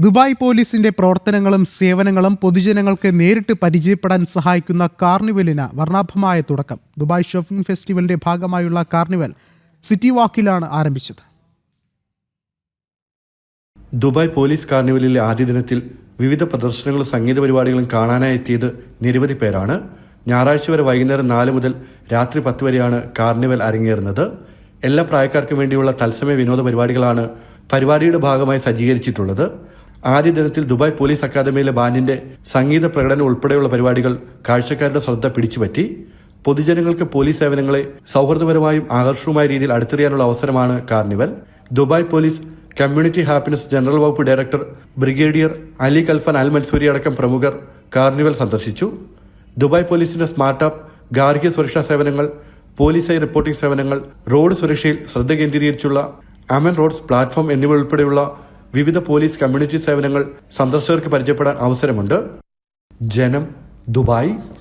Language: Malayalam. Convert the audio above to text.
ദുബായ് പോലീസിന്റെ പ്രവർത്തനങ്ങളും സേവനങ്ങളും പൊതുജനങ്ങൾക്ക് നേരിട്ട് പരിചയപ്പെടാൻ സഹായിക്കുന്ന കാർണിവലിന് വർണാഭമായ തുടക്കം. ദുബായ് ഷോപ്പിംഗ് ഫെസ്റ്റിവലിന്റെ ഭാഗമായുള്ള കാർണിവൽ സിറ്റി വാക്കിലാണ് ആരംഭിച്ചത്. ദുബായ് പോലീസ് കാർണിവലിലെ ആദ്യ ദിനത്തിൽ വിവിധ പ്രദർശനങ്ങളും സംഗീത പരിപാടികളും കാണാനായി എത്തിയത് നിരവധി പേരാണ്. ഞായറാഴ്ച വരെ വൈകുന്നേരം നാല് മുതൽ രാത്രി പത്ത് വരെയാണ് കാർണിവൽ അരങ്ങേറുന്നത്. എല്ലാ പ്രായക്കാർക്കും വേണ്ടിയുള്ള തത്സമയ വിനോദ പരിപാടികളാണ് പരിപാടിയുടെ ഭാഗമായി സജ്ജീകരിച്ചിട്ടുള്ളത്. ആദ്യ ദിനത്തിൽ ദുബായ് പോലീസ് അക്കാദമിയിലെ ബാൻഡിന്റെ സംഗീത പ്രകടനം ഉൾപ്പെടെയുള്ള പരിപാടികൾ കാഴ്ചക്കാരുടെ ശ്രദ്ധ പിടിച്ചുപറ്റി. പൊതുജനങ്ങൾക്ക് പോലീസ് സേവനങ്ങളെ സൗഹൃദപരമായും ആകർഷകമായ രീതിയിൽ അടുത്തറിയാനുള്ള അവസരമാണ് carnival. Dubai police community happiness general വകുപ്പ് director brigadier Ali Khalfan Al Mansoori അടക്കം പ്രമുഖർ കാർണിവൽ സന്ദർശിച്ചു. ദുബായ് പോലീസിന്റെ സ്മാർട്ട് ആപ്പ് ഗാർഹിക സുരക്ഷാ സേവനങ്ങൾ പോലീസായി റിപ്പോർട്ടിംഗ് സേവനങ്ങൾ റോഡ് സുരക്ഷയിൽ ശ്രദ്ധ കേന്ദ്രീകരിച്ചുള്ള അമൻ റോഡ്സ് പ്ലാറ്റ്ഫോം എന്നിവ ഉൾപ്പെടെയുള്ള വിവിധ പോലീസ് കമ്മ്യൂണിറ്റി സേവനങ്ങൾ സന്ദർശകർക്ക് പരിചയപ്പെടാൻ അവസരമുണ്ട്. ജനം ദുബായ്.